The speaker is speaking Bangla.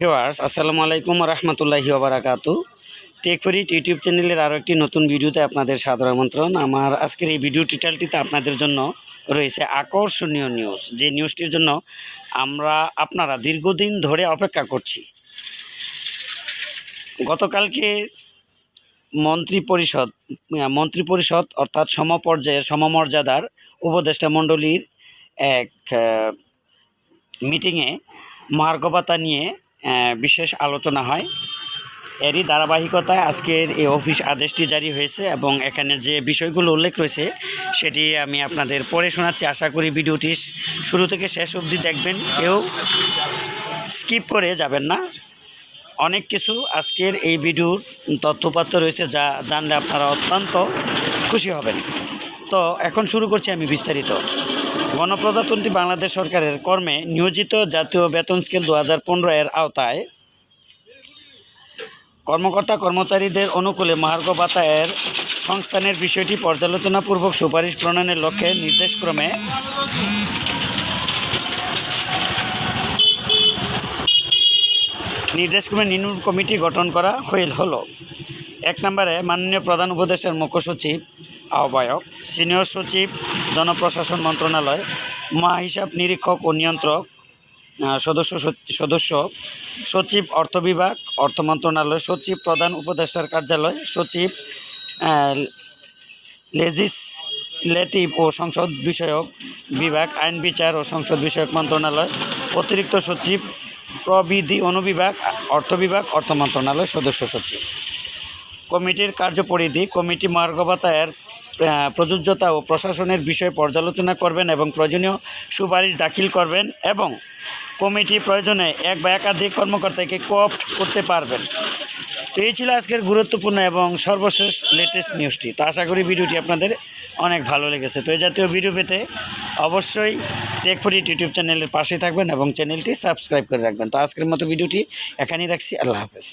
ভিওয়ার্স আসসালামু আলাইকুম রহমতুল্লাহি ওবরাকাতু টেকফরিট ইউটিউব চ্যানেলের আরও একটি নতুন ভিডিওতে আপনাদের সাদর আমন্ত্রণ। আমার আজকের এই ভিডিও টিটালটিতে আপনাদের জন্য রয়েছে আকর্ষণীয় নিউজ যে নিউজটির জন্য আমরা আপনারা দীর্ঘদিন ধরে অপেক্ষা করছি। গতকালকে মন্ত্রী পরিষদ মন্ত্রী পরিষদ অর্থাৎ সমপর্যায়ের সমমর্যাদার উপদেষ্টা মণ্ডলীর এক মিটিংয়ে মার্গভাতা নিয়ে বিশেষ আলোচনা হয়। এরই ধারাবাহিকতায় আজকের এই অফিস আদেশটি জারি হয়েছে এবং এখানে যে বিষয়গুলো উল্লেখ রয়েছে, সেটি আমি আপনাদের পড়ে শোনাচ্ছি। আশা করি ভিডিওটি শুরু থেকে শেষ অবধি দেখবেন। কেউ স্কিপ করে যাবেন না। অনেক কিছু আজকের এই ভিডিওর তথ্যপাত্র রয়েছে যা জানলে আপনারা অত্যন্ত খুশি হবেন। তো এখন শুরু করছি আমি বিস্তারিত। গণপ্রজাতন্ত্রী বাংলাদেশ সরকারের কর্মে নিয়োজিত জাতীয় বেতন স্কেল দু হাজার পনেরো এর আওতায় কর্মকর্তা কর্মচারীদের অনুকূলে মহার্ঘ ভাতা এর সংস্থানের বিষয়টি পর্যালোচনাপূর্বক সুপারিশ প্রণয়নের লক্ষ্যে নির্দেশক্রমে নির্দেশক্রমে নির্মাণ কমিটি গঠন করা হইল। হলো এক নম্বরে মাননীয় প্রধান উপদেষ্টার মুখ্য সচিব আহ্বায়ক, সিনিয়র সচিব, জনপ্রশাসন মন্ত্রণালয়, মহাহিসাব নিরীক্ষক ও নিয়ন্ত্রক সদস্য সদস্য, সচিব অর্থ বিভাগ, অর্থ মন্ত্রণালয়, সচিব প্রধান উপদেষ্টার কার্যালয়, সচিব লেজিসলেটিভ ও সংসদ বিষয়ক বিভাগ, আইন বিচার ও সংসদ বিষয়ক মন্ত্রণালয়, অতিরিক্ত সচিব প্রবিধি অনুবিভাগ, অর্থ বিভাগ, অর্থ মন্ত্রণালয়, সদস্য সচিব। কমিটির কার্যপরিধি, কমিটি মার্গবতায়ের প্রযোজ্যতা ও প্রশাসনের বিষয় পর্যালোচনা করবেন এবং প্রয়োজনীয় সুপারিশ দাখিল করবেন এবং কমিটি প্রয়োজনে এক বা একাধিক কর্মকর্তাকে কোঅপ্ট করতে পারবেন। তো এই ছিল আজকের গুরুত্বপূর্ণ এবং সর্বশেষ লেটেস্ট নিউজটি তো আশা করি ভিডিওটি আপনাদের অনেক ভালো লেগেছে। তো এই জাতীয় ভিডিও পেতে অবশ্যই টেকফরিট ইউটিউব চ্যানেলের পাশে থাকবেন এবং চ্যানেলটি সাবস্ক্রাইব করে রাখবেন। তো আজকের মতো ভিডিওটি এখানেই রাখছি। আল্লাহ হাফেজ।